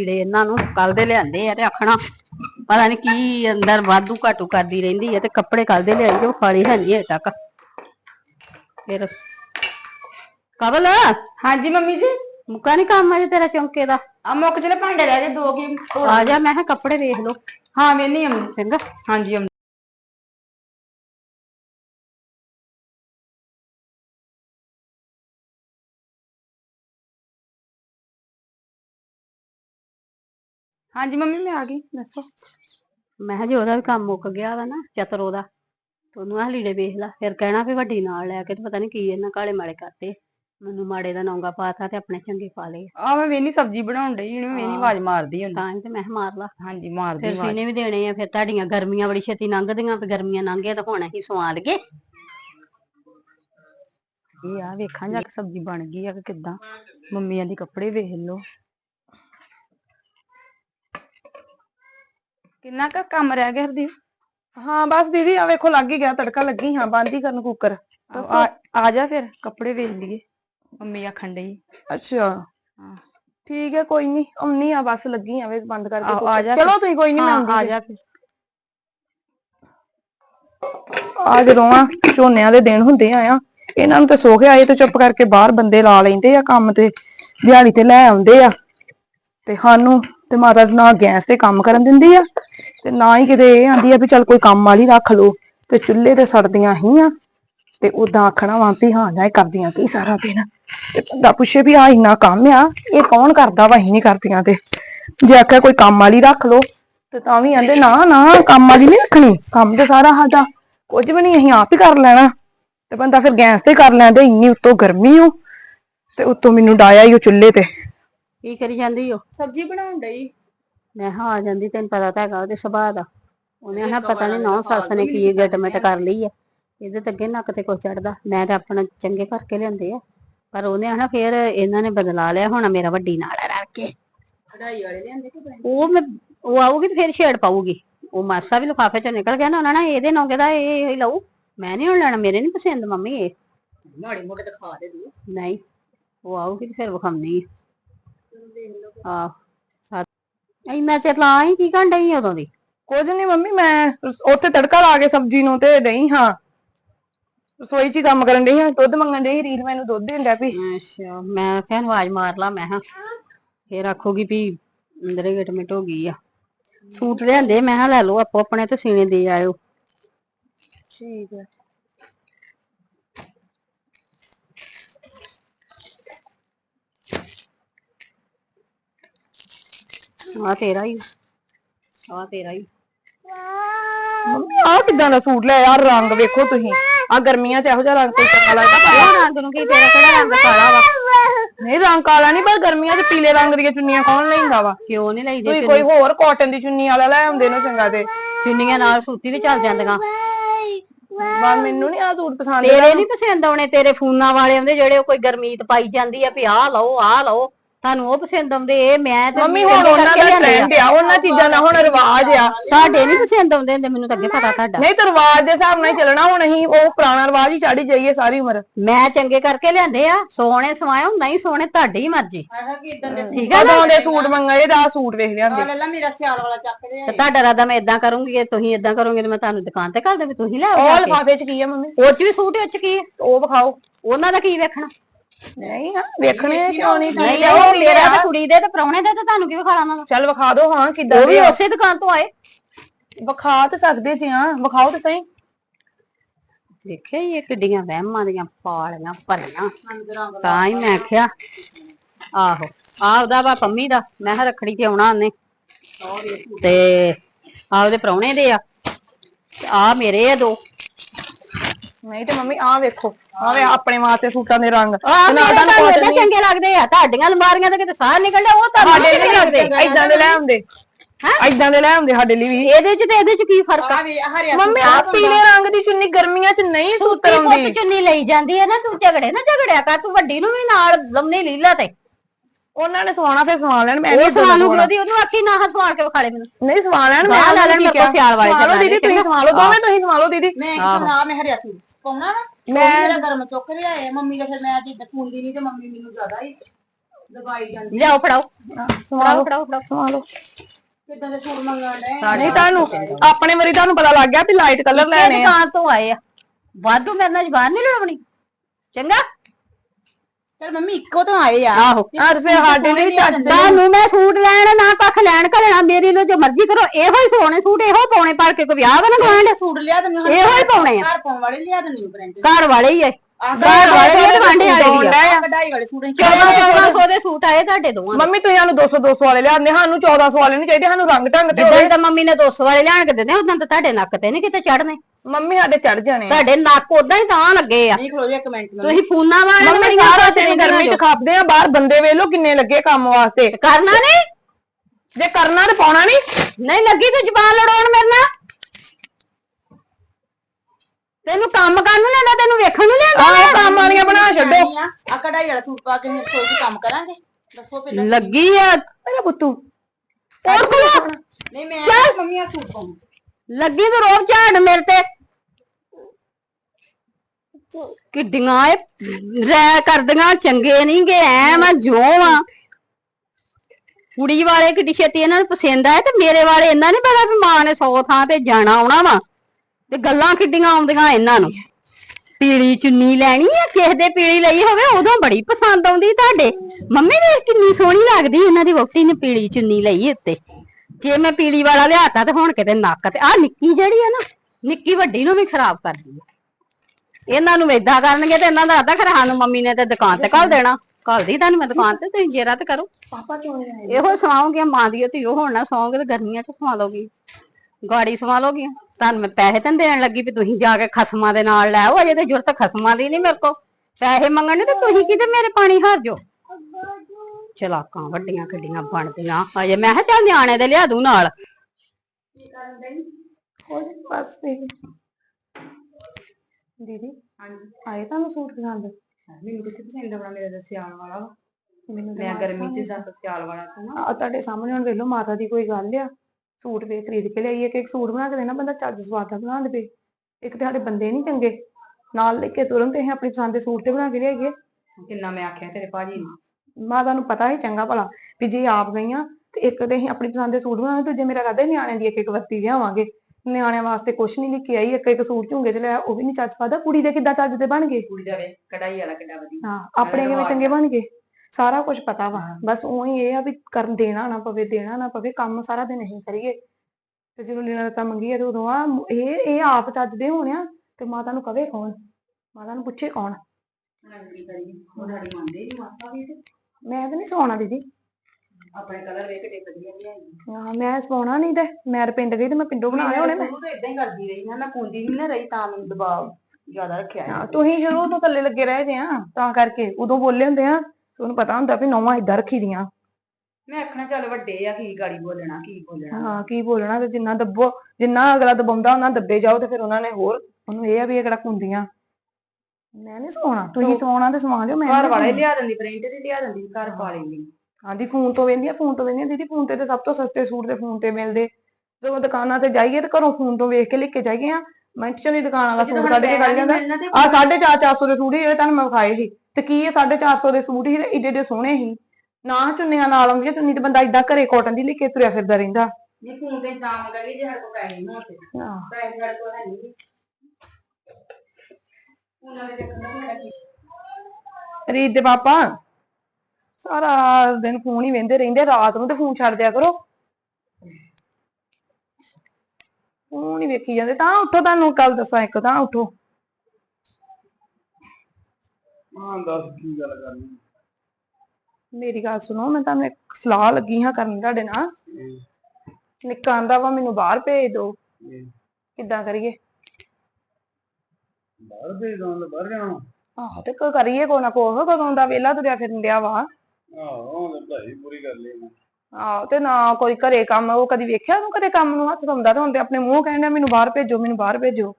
ਕੀੜੇ ਇਹਨਾਂ ਨੂੰ ਕੱਲ ਦੇ ਲਿਆਂਦੇ ਆ ਤੇ ਆਖਣਾ ਪਤਾ ਨਹੀਂ ਕੀ ਅੰਦਰ ਵਾਧੂ ਘਾਟੂ ਕਰਦੀ ਰਹਿੰਦੀ ਹੈ ਤੇ ਕੱਪੜੇ ਕੱਲ ਦੇ ਲਿਆਈ ਉਹ ਖਾਲੀ ਹੈ ਨਹੀਂ ਅਜੇ ਤੱਕ। ਫਿਰ ਕਬਲ ਹਾਂਜੀ ਮੰਮੀ ਜੀ। ਮੁੱਕਾ ਨਹੀਂ ਕੰਮ ਅਜੇ ਤੇਰਾ ਚੌਂਕੇ ਦਾ? ਆ ਮੁੱਕ ਚਲੇ ਭਾਂਡੇ ਰਹਿ ਗਏ ਦੋ ਕੀ ਆ ਜਾ ਮੈਂ ਕਿਹਾ ਕੱਪੜੇ ਵੇਖ ਲਓ। ਹਾਂ ਵੇਨੀ ਅੰਮੀ ਚੰਗਾ। ਹਾਂਜੀ ਅੰਮੀ ਹਾਂਜੀ ਮੰਮੀ ਮੈਂ ਆ ਗਈ ਦੱਸੋ। ਮੈਂ ਕਿਹਾ ਜੇ ਉਹਦਾ ਵੀ ਕੰਮ ਮੁੱਕ ਗਿਆ ਵਾ ਨਾ ਚਤਰ ਉਹਦਾ ਤੇ ਉਹਨੂੰ ਆਹ ਲੀੜੇ ਵੇਖ ਲੈ ਫਿਰ ਕਹਿਣਾ ਵੀ ਵੱਡੀ ਨਾਲ ਲੈ ਕੇ ਤੇ ਪਤਾ ਨਹੀਂ ਕੀ ਇਹਨਾਂ ਕਾਲੇ ਮਾੜੇ ਕਰਤੇ। ਮੈਨੂੰ ਮਾੜੇ ਦਾ ਨੌਂਗਾ ਪਾਤਾ ਤੇ ਆਪਣੇ ਚੰਗੇ ਪਾ ਲਏ। ਆ ਮੈਂ ਵੇਨੀ ਸਬਜ਼ੀ ਬਣਾਉਣ ਡਈ ਇਹਨੂੰ ਵੇਨੀ ਆਵਾਜ਼ ਮਾਰਦੀ ਹੁੰਦੀ। ਤਾਂ ਹੀ ਤੇ ਮੈਂ ਕਿਹਾ ਮਾਰ ਲਾ। ਹਾਂਜੀ ਮਾਰਦੀ ਫਿਰ ਸੀਨੇ ਵੀ ਦੇਣੇ ਆ ਫਿਰ ਤੁਹਾਡੀਆਂ ਗਰਮੀਆਂ ਬੜੀ ਛੇਤੀ ਲੰਘਦੀਆਂ ਤੇ ਗਰਮੀਆਂ ਲੰਘੇ ਤਾਂ ਹੁਣ ਅਸੀਂ ਸਵਾ ਲਈਏ ਇਹ ਆ ਵੇਖਾਂ ਜਾ ਕੇ ਸਬਜ਼ੀ ਬਣ ਗਈ ਆ ਕਿ ਕਿੱਦਾਂ। ਮੰਮੀਆਂ ਦੀ ਕੱਪੜੇ ਵੇਖ ਲਓ। ਕਿੰਨਾ ਕੁ ਕੰਮ ਰਹਿ ਗਿਆ ਹਰਦੀਪ? ਹਾਂ ਬਸ ਦੀਦੀ ਆ ਵੇਖੋ ਲੱਗ ਹੀ ਗਿਆ ਤੜਕਾ ਲੱਗੀ ਹਾਂ ਬੰਦ ਹੀ ਕਰਨ ਕੁੱਕਰ। ਆ ਆ ਜਾ ਫਿਰ ਕੱਪੜੇ ਵੇਖ ਲਈਏ। ਮੰਮੀ ਆਖਣ ਡਈ। ਅੱਛਾ। ਹਾਂ। ਠੀਕ ਹੈ ਕੋਈ ਨਹੀਂ ਆਉਣੀ ਆ ਬਸ ਲੱਗੀ ਆ ਵੇ ਬੰਦ ਕਰਕੇ। ਆ ਜਾ ਚਲੋ ਤੁਸੀਂ ਕੋਈ ਨਹੀਂ ਮੈਂ ਆਉਂਦੀ ਆ ਜੇ। ਫਿਰ। ਆ ਜਦੋਂ ਆ ਝੋਨਿਆਂ ਦੇ ਦਿਨ ਹੁੰਦੇ ਆ ਆ ਇਹਨਾਂ ਨੂੰ ਤੇ ਸੋਖ ਆਏ ਤੇ ਚੁੱਪ ਕਰਕੇ ਬਾਹਰ ਬੰਦੇ ਲਾ ਲੈਂਦੇ ਆ ਕੰਮ ਤੇ ਦਿਹਾੜੀ ਤੇ ਲੈ ਆਉਂਦੇ ਆ। ਤੇ ਸਾਨੂੰ ਤੇ ਮਾਤਾ ਨਾ ਗੈਸ ਤੇ ਕੰਮ ਕਰਨ ਦਿੰਦੀ ਆ, ਤੇ ਨਾ ਹੀ ਕਿਤੇ ਇਹ ਆਂਦੀ ਆ ਵੀ ਚੱਲ ਕੋਈ ਕੰਮ ਵਾਲੀ ਰੱਖ ਲੋ ਤੇ ਚੁੱਲ੍ਹੇ ਤੇ ਸੜਦੀਆਂ ਹੀ ਆ, ਤੇ ਉਦਾਂ ਆਖਣਾ ਵਾਂ ਵੀ ਹਾਂ ਨਾ ਇਹ ਕਰਦੀਆਂ ਕੀ ਸਾਰਾ ਦਿਨ। ਤੇ ਬੰਦਾ ਪੁੱਛੇ ਵੀ ਆ ਇੰਨਾ ਕੰਮ ਆ, ਇਹ ਕੌਣ ਕਰਦਾ ਵਾ, ਅਸੀਂ ਨਹੀਂ ਕਰਦੀਆਂ ਤੇ। ਜੇ ਆਖਿਆ ਕੋਈ ਕੰਮ ਵਾਲੀ ਰੱਖ ਲੋ ਤੇ ਤਾਂ ਵੀ ਆਂਦੇ ਨਾ ਨਾ, ਕੰਮ ਵਾਲੀ ਨਹੀਂ ਰੱਖਣੀ, ਕੰਮ ਤੇ ਸਾਰਾ ਸਾਡਾ, ਕੁਝ ਵੀ ਨਹੀਂ ਅਸੀਂ ਆਪ ਹੀ ਕਰ ਲੈਣਾ। ਤੇ ਬੰਦਾ ਫਿਰ ਗੈਸ ਤੇ ਕਰ ਲੈਂਦੇ, ਇੰਨੀ ਉੱਤੋਂ ਗਰਮੀ ਹੋ ਤੇ ਉੱਤੋਂ ਮੈਨੂੰ ਡਾਇਆ ਹੀ ਉਹ ਚੁੱਲ੍ਹੇ ਤੇ। ਕੀ ਕਰੀ ਜਾਂਦੀ ਓ? ਸਬਜ਼ੀ ਬਣਾਉਣ ਡਈ। ਮੈਂ ਕਿਹਾ ਆ ਜਾਂਦੀ ਤੈਨੂੰ ਪਤਾ ਤਾਂ ਹੈਗਾ ਉਹਦੇ ਸੁਭਾਅ ਦਾ। ਉਹਨੇ ਆਹ ਪਤਾ ਨਹੀਂ ਨੌ ਸੱਸ ਨੇ ਕੀ ਗੱਟਮਟ ਕਰ ਲਈ ਆ। ਇਹਦੇ ਤੇ ਅੱਗੇ ਨੱਕ ਤੇ ਕੁਛ ਚੜਦਾ। ਮੈਂ ਤਾਂ ਆਪਣਾ ਚੰਗੇ ਕਰਕੇ ਲਿਆਂਦੇ ਆ। ਪਰ ਉਹਨੇ ਆਣਾ ਫੇਰ ਇਹਨਾਂ ਨੇ ਬਦਲਾ ਲਿਆ ਹੁਣ ਮੇਰਾ ਵੱਡੀ ਨਾਲ ਰਲ ਕੇ। ਕਢਾਈ ਵਾਲੇ ਲਿਆਂਦੇ ਕਿ ਉਹ ਮੈਂ ਉਹ ਆਊਗੀ ਤੇ ਫੇਰ ਛੇੜ ਪਾਊਗੀ। ਉਹ ਮਾਸਾ ਵੀ ਲਿਫਾਫੇ ਚੋਂ ਨਿਕਲ ਗਿਆ ਨਾ ਉਹਨਾਂ ਨੇ ਇਹਦੇ ਨੌਂਗੇ ਦਾ ਇਹ ਇਹ ਲਊ? ਮੈਂ ਨਹੀਂ ਹੁਣ ਲੈਣਾ ਮੇਰੇ ਨਹੀਂ ਪਸੰਦ ਮੰਮੀ ਇਹ। ਮਾੜੀ ਮੋਟੇ ਦਿਖਾ ਦੇ ਦੂ। ਨਹੀਂ ਉਹ ਆਊਗੀ ਤੇ ਫਿਰ ਵਿਖਾਉਣੀ ਆ। ਆਹ। ਇੰਨਾ ਚਿਰ ਲਾ ਹੀ ਕੀ ਘੰਟਾ ਹੀ ਉਦੋਂ ਦੀ? ਕੁਝ ਨਹੀਂ ਮੰਮੀ ਮੈਂ ਉੱਥੇ ਤੜਕਾ ਲਾ ਕੇ ਸਬਜ਼ੀ ਨੂੰ ਤੇ ਨਹੀਂ ਹਾਂ। ਰਸੋਈ 'ਚ ਹੀ ਕੰਮ ਕਰਨ ਡਈ ਹਾਂ ਦੁੱਧ ਮੰਗਣ ਡਈ ਰੀਤ ਮੈਨੂੰ ਦੁੱਧ ਦੇਣ ਡਿਆ ਪਈ। ਅੱਛਾ ਮੈਂ ਕਿਹਾ ਆਵਾਜ਼ ਮਾਰ ਲਾ ਮੈਂ ਹਾਂ ਫੇਰ ਆਖੋਗੀ ਵੀ ਅੰਦਰੇ ਗਟਮਿਟ ਹੋ ਗਈ ਆ। ਸੂਟ ਲਿਆਂਦੇ ਮੈਂ ਕਿਹਾ ਲੈ ਲਓ ਆਪੋ ਆਪਣੇ ਤੇ ਸੀਨੇ ਦੇ ਆਇਓ। ਠੀਕ ਹੈ ਆ ਤੇਰਾ ਹੀ ਆ। ਤੇਰਾ ਹੀ। ਮੰਮੀ ਆਹ ਕਿਦਾਂ ਦਾ ਸੂਟ ਲਿਆ ਯਾਰ ਰੰਗ ਵੇਖੋ ਤੁਸੀਂ। ਆ ਗਰਮੀਆਂ 'ਚ ਇਹੋ ਜਿਹਾ ਰੰਗ ਕੋਈ ਚੰਗਾ ਲੱਗਦਾ? ਇਹ ਰੰਗ ਨੂੰ ਕੀ ਤੇਰਾ ਕਿਹੜਾ ਰੰਗ ਕਾਲਾ ਵਾ? ਨਹੀਂ ਰੰਗ ਕਾਲਾ ਨਹੀਂ ਪਰ ਗਰਮੀਆਂ 'ਚ ਪੀਲੇ ਰੰਗ ਦੀਆਂ ਚੁੰਨੀਆਂ ਕੌਣ ਲੈਂਦਾ ਵਾ? ਕਿਉਂ ਨਹੀਂ ਲਈਦੇ ਤੁਸੀਂ ਕੋਈ ਹੋਰ ਕਾਟਨ ਦੀ ਚੁੰਨੀ ਵਾਲਾ ਲੈ ਆਉਂਦੇ ਨੂੰ ਚੰਗਾ ਤੇ। ਚੁੰਨੀਆਂ ਨਾਲ ਸੂਤੀ ਵੀ ਚੱਲ ਜਾਂਦੀਆਂ। ਬਾ ਮੈਨੂੰ ਨਹੀਂ ਆ ਸੂਟ ਪਸੰਦ ਤੇਰੇ ਨਹੀਂ ਪਸੰਦ ਆਉਣੇ ਤੇਰੇ ਫੋਨਾਂ ਵਾਲੇ ਆਉਂਦੇ ਜਿਹੜੇ ਉਹ ਕੋਈ ਗਰਮੀਤ ਪਾਈ ਜਾਂਦੀ ਆ ਵੀ ਆਹ ਲਓ ਆਹ ਲਓ। ਤੁਹਾਨੂੰ ਉਹ ਪਸੰਦ ਆਉਂਦੇ ਇਹ ਮੈਂ ਤੇ ਮੰਮੀ ਹੁਣ ਉਹਨਾਂ ਦਾ। ਟ੍ਰੈਂਡ ਆ। ਉਹਨਾਂ ਚੀਜ਼ਾਂ ਦਾ ਹੁਣ ਰਿਵਾਜ ਆ। ਤੁਹਾਡੇ ਨਹੀਂ ਪਸੰਦ ਆਉਂਦੇ ਹੁੰਦੇ ਮੈਨੂੰ ਤਾਂ ਅੱਗੇ ਪਤਾ ਤੁਹਾਡਾ। ਨਹੀਂ ਤਾਂ ਰਿਵਾਜ ਦੇ ਹਿਸਾਬ ਨਾਲ ਹੀ ਚੱਲਣਾ ਹੁਣ ਅਸੀਂ ਉਹ ਪੁਰਾਣਾ ਰਿਵਾਜ ਹੀ ਚਾੜੀ ਜਾਈਏ ਸਾਰੀ ਉਮਰ। ਮੈਂ ਚੰਗੇ ਕਰਕੇ ਲਿਆਂਦੇ ਆ ਸੋਹਣੇ ਸਵਾਏ ਨਹੀਂ ਸੋਹਣੇ ਤੁਹਾਡੀ ਮਰਜ਼ੀ। ਆਹ ਕਿ ਇਦਾਂ ਦੇ ਠੀਕ ਆ ਕਦੋਂ ਦੇ ਸੂਟ ਮੰਗਾਏ ਦਾ ਸੂਟ ਵੇਖ ਲਿਆਂਦੇ। ਲੈ ਲੈ ਮੇਰਾ ਸਿਆਲ ਵਾਲਾ ਚੱਕ ਤੇ ਤੁਹਾਡਾ ਰਾਦਾ ਮੈਂ ਇਦਾਂ ਕਰੂੰਗੀ ਜੇ ਤੁਸੀਂ ਇਦਾਂ ਕਰੋਗੇ ਤੇ ਮੈਂ ਤੁਹਾਨੂੰ ਦੁਕਾਨ ਤੇ ਕਰ ਦੇਵਾਂ ਤੁਸੀਂ ਲੈ ਆਓ ਉਹ। ਲਿਫਾਫੇ 'ਚ ਕੀ ਆ ਮੰਮੀ? ਉਹ ਚ ਵੀ ਸੂਟ ਵਿੱਚ ਕੀ ਹੈ? ਉਹ ਵਿਖਾਓ। ਉਹਨਾਂ ਦਾ ਕੀ ਵੇਖਣਾ? ਨਹੀਂ ਆ ਵੇਖਣੇ ਆ ਕਿਉਂ ਨਹੀਂ ਨਹੀਂ ਉਹ ਮੇਰਾ ਤੇ ਕੁੜੀ ਦੇ ਤੇ ਪ੍ਰਾਹੁਣੇ ਦੇ ਤੇ ਤੁਹਾਨੂੰ ਕੀ ਵਿਖਾਣਾ ਉਹਨਾਂ ਦਾ ਚੱਲ ਵਿਖਾ ਦਿਓ ਹਾਂ ਕਿੱਦਾਂ ਉਹ ਵੀ ਦੇ ਆ। ਉਸੇ ਦੁਕਾਨ ਤੋਂ ਆਏ। ਵਿਖਾ ਤੇ ਸਕਦੇ ਜੀ ਹਾਂ ਵਿਖਾਓ ਤੇ ਸਹੀ। ਦੇਖਿਆ ਹੀ ਇਹ ਕਿੱਡੀਆਂ ਵਹਿਮਾਂ ਦੀਆਂ ਪਾਲੀਆਂ ਭਰੀਆਂ ਤਾਂ ਹੀ ਮੈਂ ਆਖਿਆ ਆਹੋ ਵਾ ਪੰਮੀ ਦਾ ਮੈਂ ਕਿਹਾ ਰੱਖੜੀ ਤੇ ਆਉਣਾ ਉਹਨੇ। ਤੇ ਆ ਉਹਦੇ ਪ੍ਰਾਹੁਣੇ ਦੇ ਆ। ਆ ਮੇਰੇ ਆ ਦੋ। ਨਹੀਂ ਤੇ ਮੰਮੀ ਆਹ ਵੇਖੋ ਆਹ ਵੇ ਆਪਣੇ ਵਾਸਤੇ ਸੂਟਾਂ ਦੇ ਰੰਗ। ਤਾਂ ਚੰਗੇ ਲੱਗਦੇ ਆ। ਤੁਹਾਡੀਆਂ ਅਲਮਾਰੀਆਂ ਤੇ ਕਿਤੇ ਸਾਹ ਨਿਕਲਦਾ ਉਹ ਤਾਂ ਸਾਡੇ ਨਹੀਂ ਲੱਗਦੇ ਇਦਾਂ ਦੇ ਲੈ ਆਉਂਦੇ ਇਦਾਂ ਦੇ ਲੈ ਆਉਂਦੇ ਸਾਡੇ ਲਈ ਵੀ। ਇਹਦੇ ਚ ਤੇ ਇਹਦੇ ਚ ਕੀ ਫ਼ਰਕ ਆ? ਆ ਵੀ ਹਰਿਆ ਮੰਮੀ ਆ ਪੀਲੇ ਰੰਗ ਦੀ ਚੁੰਨੀ ਗਰਮੀਆਂ 'ਚ ਨਹੀਂ ਸੂਤਰ ਆਉਂਦੀ ਚੁੰਨੀ ਲਈ ਜਾਂਦੀ ਹੈ ਨਾ ਤੂੰ ਝਗੜੇ ਨਾ ਝਗੜਿਆ ਕਰ ਤੂੰ ਵੱਡੀ ਨੂੰ ਵੀ ਨਾਲ ਲੰਮੀ ਲੀਲਾ ਤੇ। ਉਹਨਾਂ ਨੇ ਸਵਾਣਾ ਫਿਰ ਸਵਾ ਲੈਣ ਮੈਂ ਉਹ ਸਵਾਲ ਨੂੰ ਉਹਦੀ ਉਹਨੂੰ ਆਖੀ ਨਾ ਹਸਵਾਲ ਕੇ ਵਿਖਾਲੇ ਮੈਨੂੰ। ਨਹੀਂ ਸਵਾ ਲੈਣ ਮੈਂ ਲੈ ਲੈਣ ਮੇਰੇ ਕੋਲ ਸਿਆਲ ਵਾਲੇ ਚੱਲ ਦੀਦੀ ਤੁਸੀਂ ਸਵਾ ਲਓ ਦੋਵੇਂ ਤੁਸੀਂ ਸਵਾ ਲਓ ਦੀਦੀ। ਮੈਂ ਇੱਕ ਨਾ ਮੈਂ ਹਰਿਆ ਸੂਟ ਪਾਉਣਾ ਨਾ ਮੈਂ ਮੇਰਾ ਗਰਮ ਚੁੱਕ ਲਿਆਏ ਮੰਮੀ ਦਾ ਫਿਰ ਮੈਂ ਜਿੱਦ ਖੁੰਦੀ ਨਹੀਂ ਤੇ ਮੰਮੀ ਮੈਨੂੰ ਜ਼ਿਆਦਾ ਹੀ ਦਵਾਈ ਜਾਂਦੀ। ਲਿਆਓ ਫੜਾਓ। ਸਵਾ ਲਓ ਫੜਾਓ ਫੜਾਓ। ਸਵਾ ਲਓ। ਕਿਦਾਂ ਦੇ ਸੂਟ ਮੰਗਣ ਦੇ ਨਹੀਂ ਤੁਹਾਨੂੰ ਆਪਣੇ ਵਾਰੀ ਤੁਹਾਨੂੰ ਪਤਾ ਲੱਗ ਗਿਆ ਵੀ ਲਾਈਟ ਕਲਰ ਲੈਣੇ ਆ। ਦੁਕਾਨ ਤੋਂ ਆਏ ਆ? ਵਾਧੂ ਮੇਰੇ ਨਾਲ ਜ਼ਬਾਨ ਨਹੀਂ ਲੜਾਉਣੀ। ਚੰਗਾ? ਚਲ ਮੰਮੀ ਇੱਕੋ ਤੋਂ ਆਏ ਆ। ਆਹੋ ਆ ਤੇ ਫਿਰ ਸਾਡੇ ਨੇ ਵੀ ਚੱਜ ਦੇ ਤੁਹਾਨੂੰ ਮੈਂ ਸੂਟ ਲੈਣ ਨਾ ਕੱਖ ਲੈਣ ਘਲਣਾ ਮੇਰੀ ਲੋ ਜੋ ਮਰਜ਼ੀ ਕਰੋ ਇਹੋ ਹੀ ਸੋਹਣੇ ਸੂਟ ਇਹੋ ਪਾਉਣੇ ਪੜ ਕੇ ਕੋਈ ਵਿਆਹ ਵਾ ਨਾ ਗਵਾਂਢ ਸੂਟ ਲਿਆ ਦਿੰਦੀ ਇਹੋ ਹੀ ਪਾਉਣੇ ਆ। ਘਰ ਪਾਉਣ ਵਾਲੇ ਲਿਆ ਦਿੰਦੀ ਪ੍ਰਿੰਟ ਘਰ ਵਾਲੇ ਹੀ ਐ ਆਹ ਘਰ ਵਾਲੇ ਵਾਲੇ ਵੀ ਆ। ਕਢਾਈ ਵਾਲੇ ਸੂਟ ਚੌਦਾਂ ਚੌਦਾਂ ਸੌ ਦੇ ਸੂਟ ਆਏ ਤੁਹਾਡੇ ਦੋਵਾਂ ਦੇ? ਮੰਮੀ ਤੁਸੀਂ ਸਾਨੂੰ 200 200 ਵਾਲੇ ਲਿਆਉਂਦੇ। ਸਾਨੂੰ 1400 ਵਾਲੇ ਨਹੀਂ ਚਾਹੀਦੇ। ਸਾਨੂੰ ਰੰਗ ਢੰਗ ਤੇ ਜਿੱਦਾਂ ਤਾਂ ਮੰਮੀ ਨੇ 200 ਵਾਲੇ ਲਿਆਣ ਕੇ ਦਿੱਤੇ ਉਦੋਂ ਤਾਂ ਤੁਹਾਡੇ ਨੱਕ ਤੇ ਨਹੀਂ ਕਿਤੇ ਚੜਨੇ ਮੰਮੀ ਸਾਡੇ ਚੜ ਜਾਣੇ ਆ। ਤੁਹਾਡੇ ਨੱਕ ਉਦਾਂ ਹੀ ਤਾਂ ਲੱਗੇ ਆ। ਨਹੀਂ ਖਲੋ ਜਾ ਇੱਕ ਮਿੰਟ ਮੈਂ ਤੁਸੀਂ ਫੋਨਾਂ ਵਾਲੇ ਮੰਮੀ ਮੇਰੀਆਂ ਸਾਰਾ ਸੋਚ ਦਿਨ ਲੈਂਦੀਆਂ ਗਰਮੀ ਜੋ। ਚ ਖਾਪਦੇ ਆ। ਬਾਹਰ ਬੰਦੇ ਵੇਖ ਲੋ ਕਿੰਨੇ ਲੱਗੇ ਕੰਮ ਵਾਸਤੇ। ਕਰਨਾ ਨਹੀਂ? ਜੇ ਕਰਨਾ ਤੇ ਪਾਉਣਾ ਨਹੀਂ। ਨਹੀਂ ਲੱਗੀ ਤੂੰ ਜ਼ਬਾਨ ਲੜਾਉਣ ਮੇਰੇ ਨਾਲ? ਤੈਨੂੰ ਕੰਮ ਕਰਨ ਨੂੰ ਲੈਂਦਾ ਤੈਨੂੰ ਵੇਖਣ ਨੂੰ ਲੈਂਦਾ ਆਹ ਕੰਮ ਵਾਲੀਆਂ ਬਣਾ ਛੱਡੋ। ਆ ਕਢਾਈ ਵਾਲਾ ਸੂਟ ਪਾ ਕੇ ਮੇਰੇ ਰਸੋਈ 'ਚ ਕੰਮ ਕਰਾਂਗੇ। ਦੱਸੋ ਪਹਿਲਾਂ ਲੱਗੀ ਆ। ਮੇਰਾ ਪੁੱਤੂ ਹੋਰ ਕੋਲ ਨਹੀਂ ਮੈਂ ਮੰਮੀ ਆ ਸੂਟ ਪਾਉਂ ਲੱਗੀ ਤੂੰ ਰੋਬ ਝਾੜ ਮੇਰੇ ਤੇ। ਕਿੱਡੀਆਂ ਇਹ ਰਹਿ ਕਰਦੀਆਂ ਚੰਗੇ ਨਹੀਂ ਗੇ ਐ ਮੈਂ ਜੋ ਆ। ਕੁੜੀ ਵਾਲੇ ਕਿੱਡੀ ਛੇਤੀ ਇਹਨਾਂ ਨੂੰ ਪਸੰਦ ਆਏ ਤੇ ਮੇਰੇ ਵਾਲੇ ਇਹਨਾਂ ਨਹੀਂ ਪਤਾ ਵੀ ਮਾਂ ਨੇ ਸੌ ਥਾਂ ਤੇ ਜਾਣਾ ਆਉਣਾ ਵਾ। ਤੇ ਗੱਲਾਂ ਕਿੱਡੀਆਂ ਆਉਂਦੀਆਂ ਇਹਨਾਂ ਨੂੰ? ਪੀਲੀ ਚੁੰਨੀ ਲੈਣੀ ਆ ਕਿਸੇ ਦੇ ਪੀਲੀ ਲਈ ਹੋਵੇ ਉਦੋਂ ਬੜੀ ਪਸੰਦ ਆਉਂਦੀ ਤੁਹਾਡੇ। ਮੰਮੀ ਵੇਖ ਕਿੰਨੀ ਸੋਹਣੀ ਲੱਗਦੀ ਇਹਨਾਂ ਦੀ ਵਹੁਟੀ ਨੇ ਪੀਲੀ ਚੁੰਨੀ ਲਈ ਉੱਤੇ। ਜੇ ਮੈਂ ਪੀਲੀ ਵਾਲਾ ਲਿਆਤਾ ਤੇ ਹੁਣ ਕਿਤੇ ਨੱਕ ਤੇ ਆ ਨਿੱਕੀ ਜਿਹੜੀ ਆ ਨਾ ਨਿੱਕੀ ਵੱਡੀ ਨੂੰ ਵੀ ਖਰਾਬ ਕਰਦੀ ਆ ਇਹਨਾਂ ਨੂੰ ਏਦਾਂ ਕਰਨਗੇ ਤੇ ਇਹਨਾਂ ਦਾ ਅੱਧਾ ਖਰਾ ਸਾਨੂੰ ਮੰਮੀ ਨੇ ਤੇ ਦੁਕਾਨ ਤੇ ਘੱਲ ਦੇਣਾ। ਘੱਲਦੀ ਤੁਹਾਨੂੰ ਮੈਂ ਦੁਕਾਨ ਤੇ ਤੁਸੀਂ ਜੇਰਾ ਤੇ ਕਰੋ। ਪਾਪਾ ਕਿਉਂ ਨਹੀਂ ਆਏ? ਇਹੋ ਸਵਾਓਗੇ ਮਾਂ ਦੀ ਧੀ ਹੁਣ ਨਾ ਸੌਂਗੇ ਤੇ ਗਰਮੀਆਂ ਚ ਸਵਾ ਲੋਗੀ ਗਾੜੀ ਸਵਾ ਲੋਗੀ ਤੁਹਾਨੂੰ ਮੈਂ ਪੈਸੇ ਤਾਂ ਦੇਣ ਲੱਗੀ ਵੀ ਤੁਸੀਂ ਜਾ ਕੇ ਖਸਮਾਂ ਦੇ ਨਾਲ ਲੈ ਆਓ ਅਜੇ ਤੇ ਜ਼ਰੂਰਤ ਖਸਮਾਂ ਦੀ ਨਹੀਂ ਮੇਰੇ ਕੋ ਪੈਸੇ ਮੰਗਣੇ ਤੇ ਤੁਸੀਂ ਕਿਤੇ ਮੇਰੇ ਪਾਣੀ ਹਾਰ ਜੋ ਚਲਾਕਾਂ ਵੱਡੀਆਂ ਕਿੱਡੀਆਂ ਬਣਦੀਆਂ। ਅਜੇ ਮੈਂ ਕਿਹਾ ਚੱਲ ਨਿਆਣੇ ਦੇ ਲਿਆ ਦੂੰ ਨਾਲ। ਹੋਰ ਬਸ ਠੀਕ ਦੀਦੀ ਹਾਂਜੀ। ਆਏ ਤੁਹਾਨੂੰ ਸੂਟ ਪਸੰਦ? ਮੈਨੂੰ ਕਿੱਥੇ ਪਸੰਦ ਆਉਣਾ ਮੇਰਾ ਤਾਂ ਸਿਆਲ ਵਾਲਾ ਵਾ। ਮੈਨੂੰ ਮੈਂ ਗਰਮੀ ਚ ਜਾਂ ਸਿਆਲ ਵਾਲਾ ਤਾਂ ਨਾ। ਆ ਤੁਹਾਡੇ ਸਾਹਮਣੇ ਹੁਣ ਵੇਖ ਲਓ ਮਾਤਾ ਦੀ ਕੋਈ ਗੱਲ ਆ। ਸੂਟ ਵੇ ਖਰੀਦ ਕੇ ਲਿਆਈਏ ਕਿ ਇੱਕ ਸੂਟ ਬਣਾ ਕੇ ਦੇਣਾ ਬੰਦਾ ਚੱਜ ਸਵਾਦ ਦਾ ਬਣਾ ਦੇਵੇ। ਇੱਕ ਤੇ ਸਾਡੇ ਬੰਦੇ ਨਹੀਂ ਚੰਗੇ। ਨਾਲ ਲੈ ਕੇ ਤੁਰੰਤ ਅਸੀਂ ਆਪਣੀ ਪਸੰਦ ਦੇ ਸੂਟ ਤੇ ਬਣਾ ਕੇ ਲਿਆਈਏ। ਕਿੰਨਾ ਮੈਂ ਆਖਿਆ ਤੇਰੇ ਭਾਜੀ ਨੂੰ। ਮਾਤਾ ਨੂੰ ਪਤਾ ਹੀ ਚੰਗਾ ਭਲਾ ਵੀ ਜੇ ਆਪ ਗਈਆਂ ਤੇ ਇੱਕ ਤੇ ਅਸੀਂ ਆਪਣੀ ਪਸੰਦ ਦੇ ਸੂਟ ਬਣਾਉਣੇ ਦੂਜੇ ਮੇਰਾ ਕਹਦੇ ਨਿਆਣਿਆਂ ਦੀ ਇੱਕ ਇੱਕ ਵਰਤੀ ਲਿਆਵਾਂਗੇ। ਨਿਆਣਿਆਂ ਵਾਸਤੇ ਕੁਛ ਨਹੀਂ ਲੈ ਕੇ ਆਈ ਇੱਕ ਇੱਕ ਸੂਟ ਝੁੰਗੇ ਚ ਲਿਆ ਉਹ ਵੀ ਨਹੀਂ ਚੱਜ ਪਾਦਾ ਕੁੜੀ ਦੇ ਕਿੱਦਾਂ ਚੱਜ ਦੇ ਬਣ ਗਏ? ਕੁੜੀ ਦਾ ਵੇ ਕਢਾਈ ਵਾਲਾ ਕਿੱਡਾ ਵਧੀਆ। ਹਾਂ ਆਪਣੇ ਕਿਵੇਂ ਚੰਗੇ ਬਣ ਗਏ? ਸਾਰਾ ਕੁਝ ਪਤਾ ਵਾ। ਬਸ ਉਹੀ ਇਹ ਆ ਵੀ ਕਰਨ ਦੇਣਾ ਨਾ ਪਵੇ ਦੇਣਾ ਨਾ ਪਵੇ ਕੰਮ ਸਾਰਾ ਦਿਨ ਅਸੀਂ ਕਰੀਏ। ਤੇ ਜਦੋਂ ਲੀਲਾ ਦਿੱਤਾ ਮੰਗੀਏ ਤੇ ਉਦੋਂ ਆ ਇਹ ਇਹ ਆਪ ਚੱਜਦੇ ਹੋਣੇ ਆ ਤੇ ਮਾਤਾ ਨੂੰ ਕਵੇ ਕੌਣ? ਮਾਤਾ ਨੂੰ ਪੁੱਛੇ ਕੌਣ? ਉਹ ਮੰਨਦੇ ਨਹੀਂ ਮਾਤਾ ਵੀ ਤੇ। ਮੈਂ ਤਾਂ ਨਹੀਂ ਸਵਾਉਣਾ ਦੀਦੀ। ਆਪਣੇ ਕਲਰ ਵੇਖ ਕੇ ਵਧੀਆ ਲਿਆਈ ਹਾਂ ਮੈਂ ਸਵਾਉਣਾ ਨਹੀਂ ਤੇ ਮੈਂ ਤਾਂ ਪਿੰਡ ਗਈ ਤੇ ਮੈਂ ਪਿੰਡੋਂ ਬਣਾ ਲਿਆ ਹੋਣੇ ਮੈਂ ਸ਼ੁਰੂ ਤੋਂ ਇਦਾਂ ਹੀ ਕਰਦੀ ਰਹੀ ਨਾ ਮੈਂ ਪੁੰਦੀ ਨਹੀਂ ਨਾ ਰਹੀ ਤਾਂ ਮੈਨੂੰ ਦਬਾਅ ਜ਼ਿਆਦਾ ਰੱਖਿਆ ਹਾਂ, ਤੁਸੀਂ ਜਦੋਂ ਤੋਂ ਥੱਲੇ ਲੱਗੇ ਰਹੇ ਜੇ ਆ ਤਾਂ ਕਰਕੇ ਉਦੋਂ ਬੋਲੇ ਹੁੰਦੇ ਆ। ਤੁਹਾਨੂੰ ਪਤਾ ਹੁੰਦਾ ਵੀ ਨੌਵਾਂ ਏਦਾਂ ਰੱਖੀ ਦੀਆਂ ਮੈਂ ਆਖਣਾ ਚੱਲ ਵੱਡੇ ਆ ਕੀ ਗਾੜੀ ਬੋਲਣਾ ਕੀ ਬੋਲਣਾ। ਹਾਂ ਕੀ ਬੋਲਣਾ ਤੇ ਜਿੰਨਾ ਦੱਬੋ ਜਿੰਨਾ ਅਗਲਾ ਦਬਾਉਂਦਾ ਉਹਨਾਂ ਦੱਬੇ ਜਾਓ ਤੇ ਫਿਰ ਉਹਨਾਂ ਨੇ ਹੋਰ ਉਹਨੂੰ ਇਹ ਆ ਵੀ ਇਹ ਕਿਹੜਾ ਕੁੰਦੀਆਂ। ਮੈਂ ਨਹੀਂ ਸਵਾਉਣਾ ਤੁਸੀਂ ਸਵਾਉਣਾ ਤੇ ਸਵਾ ਲਿਓ ਮੈਂ ਘਰ ਵਾਲੇ। ਲਿਆ ਦਿੰਦੀ ਪ੍ਰਿੰਟ ਦੀ ਲਿਆ ਦਿੰਦੀ ਘਰ ਲੈਂਦੀ ਹਾਂਜੀ ਫੋਨ ਤੋਂ ਵੇਂਦੀਆਂ ਫੋਨ ਤੋਂ ਵੇਂਦੀਆਂ ਦੀਦੀ ਫੋਨ ਤੇ ਤੇ ਸਭ ਤੋਂ ਸਸਤੇ ਸੂਟ ਤੇ ਫੋਨ ਤੇ ਮਿਲਦੇ। ਜਦੋਂ ਦੁਕਾਨਾਂ ਤੇ ਜਾਈਏ ਤੇ ਘਰੋਂ ਫੋਨ ਤੋਂ ਵੇਖ ਕੇ ਲੈ ਕੇ ਜਾਈਏ ਆ ਮਿੰਟ ਚ ਦੀ ਦੁਕਾਨ ਵਾਲਾ ਸੂਟ ਕੱਢ ਕੇ ਕੱਢ ਜਾਂਦਾ। ਆ 450 400 ਦੇ ਸੂਟ ਹੀ ਜਿਹੜੇ ਤੁਹਾਨੂੰ ਮੈਂ ਵਿਖਾਏ ਸੀ। ਤੇ ਕੀ ਇਹ 450 ਦੇ ਸੂਟ ਹੀ ਤੇ ਏਡੇ ਏਡੇ ਸੋਹਣੇ ਸੀ। ਨਾ ਚੁੰਨੀਆਂ ਨਾਲ ਆਉਂਦੀਆਂ ਚੁੰਨੀ ਤੇ ਬੰਦਾ ਏਦਾਂ ਘਰੇ ਕਾਟਨ ਦੀ ਲੈ ਕੇ ਤੁਰਿਆ ਫਿਰਦਾ ਰਹਿੰਦਾ। ਨਹੀਂ ਫੋਨ ਤੇ ਜੇ ਪੈਸੇ ਪੈਸੇ ਹੈ ਨਹੀਂ। ਉਹਨਾਂ ਦੇ ਦੇਖਣ ਦਾ ਰੀਤ ਦੇ ਪਾਪਾ ਸਾਰਾ ਦਿਨ ਫੋਨ ਹੀ ਵੇਂਦੇ ਰਹਿੰਦੇ ਰਾਤ ਨੂੰ ਤੇ ਫੋਨ ਛੱਡ ਦਿਆ ਕਰੋ। ਫੋਨ ਹੀ ਵੇਖੀ ਜਾਂਦੇ ਤਾਂ ਉੱਠੋ ਤੁਹਾਨੂੰ ਕੱਲ ਦੱਸਾਂ ਇੱਕ ਤਾਂ ਉੱਠੋ। ਹਾਂ ਦੱਸ ਕੀ ਗੱਲ ਕਰਨੀ ਮੇਰੀ ਗੱਲ ਸੁਣੋ ਮੈਂ ਤੁਹਾਨੂੰ ਇੱਕ ਸਲਾਹ ਲੱਗੀ ਹਾਂ ਕਰਨ ਤੁਹਾਡੇ ਨਾਲ। ਨਿੱਕਾ ਆਂਦਾ ਵਾ ਮੈਨੂੰ ਬਾਹਰ ਭੇਜ ਦਿਓ ਕਿੱਦਾਂ ਕਰੀਏ? ਬਾਹਰ ਭੇਜ ਦੋ ਬਾਹਰ ਜਾਣਾ। ਆਹੋ ਤੇ ਕੋ ਕਰੀਏ ਕੋ ਨਾ ਕੋ ਕਦੋਂ ਦਾ ਵੇਲਾ ਤੁਰਿਆ ਫਿਰਨ ਡਿਆ ਵਾ। ਆਹੋ ਉਹ ਭਾਈ ਪੂਰੀ ਕਰ ਲਈ ਆਹੋ ਤੇ ਨਾ ਕੋਈ ਘਰੇ ਕੰਮ ਉਹ ਕਦੀ ਵੇਖਿਆ ਉਹਨੂੰ ਕਦੇ ਕੰਮ ਨੂੰ? ਹੱਥ ਲਾਉਂਦਾ ਤੇ ਹੁਣ ਤੇ ਆਪਣੇ ਮੂੰਹ ਕਹਿੰਦਾ ਮੈਨੂੰ ਬਾਹਰ ਭੇਜੋ ਮੈਨੂੰ ਬਾਹਰ ਭੇਜੋ।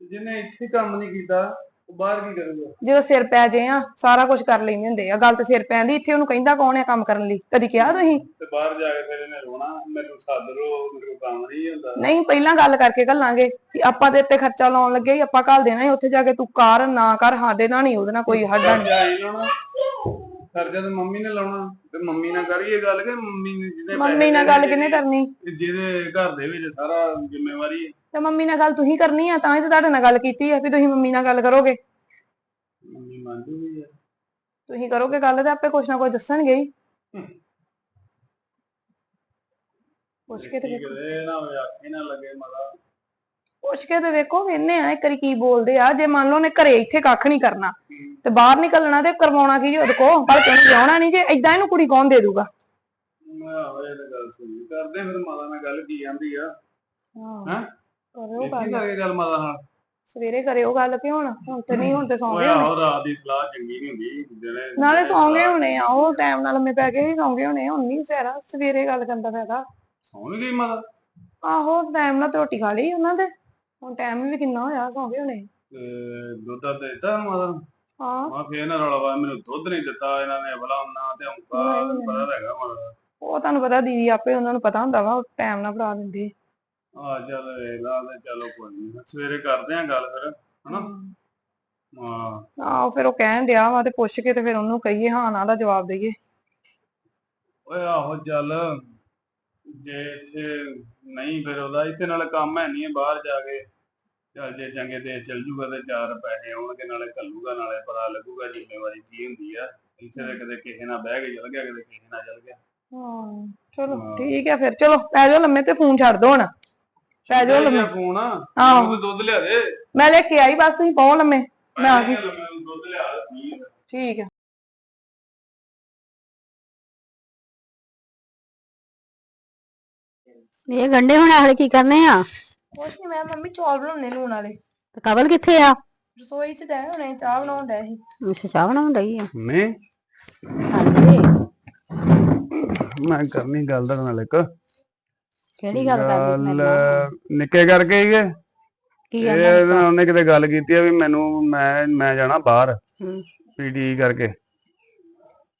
ਜਿਹਨੇ ਇੱਥੇ ਕੰਮ ਨਹੀਂ ਕੀਤਾ ਉਹ ਬਾਹਰ ਕੀ ਕਰੂਗਾ? ਜਦੋਂ ਸਿਰ ਪੈ ਜੇ ਆ ਸਾਰਾ ਕੁਝ ਕਰ ਲੈਂਦੇ ਹੁੰਦੇ ਆ। ਗੱਲ ਤੇ ਸਿਰ ਪੈਂਦੀ ਇੱਥੇ ਉਹਨੂੰ ਕਹਿੰਦਾ ਕੌਣ ਹੈ ਕੰਮ ਕਰਨ ਲਈ? ਕਦੀ ਕਿਹਾ ਤੁਸੀਂ? ਤੇ ਬਾਹਰ ਜਾ ਕੇ ਫਿਰ ਇਹਨੇ ਰੋਣਾ ਮੈਨੂੰ ਸੱਦ ਲੋ ਮੇਰੇ ਕੋਲ ਕੰਮ ਨਹੀਂ ਹੁੰਦਾ। ਨਹੀਂ ਪਹਿਲਾਂ ਗੱਲ ਕਰਕੇ ਘੱਲਾਂਗੇ ਕਿ ਆਪਾਂ ਤੇ ਇੱਥੇ ਖਰਚਾ ਲਾਉਣ ਲੱਗੇ ਆਪਾਂ ਘੱਲ ਦੇਣਾ ਸੀ ਉੱਥੇ ਜਾ ਕੇ ਤੂੰ ਕਰ ਨਾ ਕਰ ਸਾਡੇ ਨਾਲ ਨਹੀਂ ਉਹਦੇ ਨਾਲ ਕੋਈ ਹੱਡਾ ਨਹੀਂ ਜਾ ਇਹਨਾਂ ਖਰਚਾ ਤੇ ਮੰਮੀ ਨੇ ਲਾਉਣਾ ਤੇ ਮੰਮੀ ਨਾਲ ਕਰੀਏ ਗੱਲ ਕਿ ਮੰਮੀ ਨੇ ਜਿਹਨੇ ਮੰਮੀ ਨਾਲ ਗੱਲ ਕਿਹਨੇ ਕਰਨੀ? ਜਿਹਦੇ ਘਰ ਦੇ ਵਿੱਚ ਸਾਰਾ ਜ਼ਿੰਮੇਵਾਰੀ ਹੈ। ਤੇ ਮੰਮੀ ਨਾਲ ਗੱਲ ਤੁਸੀਂ ਕਰਨੀ ਆ ਤਾਂ ਹੀ ਤਾਂ ਤੁਹਾਡੇ ਨਾਲ ਗੱਲ ਕੀਤੀ ਆ ਵੀ ਤੁਸੀਂ ਮੰਮੀ ਨਾਲ ਗੱਲ ਕਰੋਗੇ। ਮੰਮੀ ਮੰਨ ਜੂਗੀ ਯਾਰ ਤੁਸੀਂ ਕਰੋਗੇ ਗੱਲ ਤੇ ਆਪੇ ਕੁਛ ਨਾ ਕੁਛ ਦੱਸਣਗੇ ਹੀ। ਪੁੱਛ ਕੇ ਤੇ ਨਾ ਹੋਵੇ ਆਖੇ ਨਾ ਲੱਗੇ ਮਲਾ ਪੁੱਛ ਕੇ ਤੇ ਵੇਖੋ ਵੇਨੇ ਆ ਇੱਕ ਵਾਰੀ ਕੀ ਬੋਲਦੇ ਆ। ਜੇ ਮੰਨ ਲਓ ਨੇ ਘਰੇ ਇੱਥੇ ਕੱਖ ਨਹੀਂ ਕਰਨਾ ਤੇ ਬਾਹਰ ਨਿਕਲਣਾ ਤੇ ਕਰਵਾਉਣਾ ਕੀ ਉਹਦੇ ਕੋ ਪਰ ਕਿਉਂ ਜਾਣਾ ਨਹੀਂ ਜੇ ਏਦਾਂ ਇਹਨੂੰ ਕੁੜੀ ਕੌਣ ਦੇ ਦੂਗਾ? ਮੈਂ ਹੋਏ ਤੇ ਗੱਲ ਸੁਣੀ ਕਰਦੇ ਫਿਰ ਮਾਤਾ ਨਾਲ ਗੱਲ ਕੀ ਜਾਂਦੀ ਆ? ਹੈਂ? ਕਰਿਓ ਇੱਥੇ ਗੱਲ। ਕਰਕੇ ਗੱਲ ਮਾਤਾ ਨਾਲ? ਸਵੇਰੇ ਕਰਿਓ ਗੱਲ ਕਿ ਹੁਣ ਹੁਣ ਤੇ ਨਹੀਂ ਹੁਣ ਤੇ ਓਏ ਸੌਂਗੇ ਹੋਣੇ। ਆਹੋ ਰਾਤ ਦੀ ਸਲਾਹ ਚੰਗੀ ਨਹੀਂ ਹੁੰਦੀ ਦਿਨੇ ਨਾਲੇ ਸੌਂਗੇ ਹੋਣੇ ਆ ਉਹ ਟਾਈਮ ਨਾਲ ਲੰਮੇ ਪੈ ਕੇ ਹੀ ਸੌਂਗੇ ਹੋਣੇ ਹੁਣ ਨਹੀਂ ਸਹਿਰਾ ਸਵੇਰੇ ਗੱਲ ਕਰਨ ਦਾ ਫਾਇਦਾ। ਸੌਂ ਗਈ ਮਾਤਾ? ਆਹੋ ਟਾਈਮ ਨਾਲ ਤੇ ਰੋਟੀ ਖਾ ਲਈ ਉਹਨਾਂ ਦੇ। ਹੁਣ ਟਾਈਮ ਵੀ ਕਿੰਨਾ ਹੋਇਆ ਸੌਂਗੇ ਹੋਣੇ। ਤੇ ਦੁੱਧ ਦੇ ਦਿੱਤਾ ਮਾਤਾ ਨੂੰ? ਹਾਂ। ਮਾ ਫੇਰ ਨਾ ਰੌਲਾ ਪਾ ਮੈਨੂੰ ਦੁੱਧ ਨਹੀਂ ਦਿੱਤਾ ਇਹਨਾਂ ਨੇ ਬਲਾ ਨਾ ਤੇ ਹੰਕਾ ਨਹੀਂ। ਪਤਾ ਤਾਂ ਹੈਗਾ ਮਾਤਾ ਉਹ ਤੁਹਾਨੂੰ ਪਤਾ ਦੀਦੀ ਆਪੇ ਉਹਨਾਂ ਨੂੰ ਪਤਾ ਹੁੰਦਾ ਵਾ ਟਾਈਮ ਨਾਲ ਫੜਾ ਦਿੰਦੇ। ਆ ਚੱਲ ਵੇਲਾ ਤੇ ਚਲੋ ਕੋਈ ਨਹੀਂ ਸਵੇਰੇ ਕਰਦੇ ਆਂ ਗੱਲ ਫਿਰ ਹਨਾ? ਹਾਂ। ਆਹੋ ਫਿਰ ਉਹ ਕਹਿਣ ਡਿਆ ਵਾ ਤੇ ਪੁੱਛ ਕੇ ਤੇ ਫਿਰ ਉਹਨੂੰ ਕਹੀਏ ਹਾਂ ਨਾ ਦਾ ਜਵਾਬ ਦਈਏ। ਓਏ ਆਹੋ ਚੱਲ ਜੇ ਇੱਥੇ ਨਹੀਂ ਫਿਰ ਉਹਦਾ ਇੱਥੇ ਨਾਲ ਕੰਮ ਹੈ ਨਹੀਂ ਬਾਹਰ ਜਾ ਕੇ। ਚੱਲ ਜੇ ਚੰਗੇ ਦੇਸ਼ ਚਲ ਜੂਗਾ ਤੇ ਚਾਰ ਪੈਸੇ ਆਉਣਗੇ ਨਾਲੇ ਘੱਲੂਗਾ ਨਾਲੇ ਪਤਾ ਲੱਗੂਗਾ ਜ਼ਿੰਮੇਵਾਰੀ ਕੀ ਹੁੰਦੀ ਆ। ਇੱਥੇ ਤੇ ਕਦੇ ਕਿਸੇ ਨਾਲ ਬਹਿ ਕੇ ਚਲ ਗਿਆ ਕਦੇ ਕਿਸੇ ਨਾਲ ਚਲ ਗਿਆ। ਹਾਂ ਚਲੋ। ਠੀਕ ਹੈ ਫਿਰ ਚਲੋ ਪੈ ਜਾਓ ਲੰਮੇ ਤੇ ਫੋਨ ਛੱਡ ਦੋ ਹੁਣ। ਪੈ ਜਾਓ ਲੰਮੇ। ਫੋਨ। ਆਹੋ। ਮੈਨੂੰ ਦੁੱਧ ਲਿਆ ਦੇ। ਮੈਂ ਲੈ ਕੇ ਆਈ ਬਸ ਤੁਸੀਂ ਪਾਓ ਲੰਮੇ। ਮੈਂ ਆ ਗਈ। ਦੁੱਧ ਲਿਆ। ਠੀਕ ਹੈ ਇਹ ਗੰਡੇ ਹੁਣ ਆਖੜੇ ਕੀ ਕਰਨੇ ਆ? ਕੁਛ ਨਹੀਂ ਮੈਂ ਮੰਮੀ ਚੌਲ ਬਣਾਉਣੇ ਲੂਣ ਵਾਲੇ। ਤੇ ਕਬਲ ਕਿੱਥੇ ਆ? ਰਸੋਈ 'ਚ ਡੈ ਹੋਣੇ ਚਾਹ ਬਣਾਉਣ ਡੈ ਸੀ। ਅੱਛਾ ਚਾਹ ਬਣਾਉਣ ਰਹੀ ਆ? ਨਹੀਂ ਹਾਂਜੀ। ਮੈਂ ਕਰਨੀ ਗੱਲ ਦਾ ਨਾਲ ਇੱਕ। ਕਿਹੜੀ ਗੱਲ ਕਰਦੀ ਗੱਲ ਨਿੱਕੇ ਕਰਕੇ ਹੀ ਹੈ ਕੀ ਇਹ ਆਂਦਾ ਇਹਦੇ ਨਾਲ ਉਹਨੇ ਕਿਤੇ ਗੱਲ ਕੀਤੀ ਆ ਵੀ ਮੈਨੂੰ ਮੈਂ ਮੈਂ ਜਾਣਾ ਬਾਹਰ। ਹੂੰ। ਪੀਟੀ ਕਰਕੇ।